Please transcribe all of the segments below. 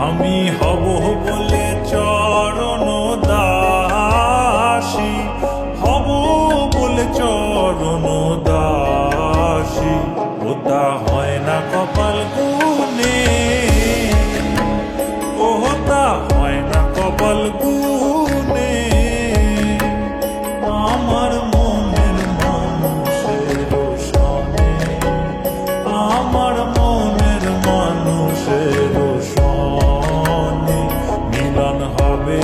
আমি হব বলে চরণ দাসী। হব বলে চরণ দাসী। ওটা হয় না কপাল গুনে ওটা হয় না কপাল গুনে আমার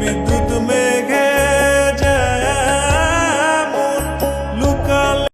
বিদ্যুৎ মে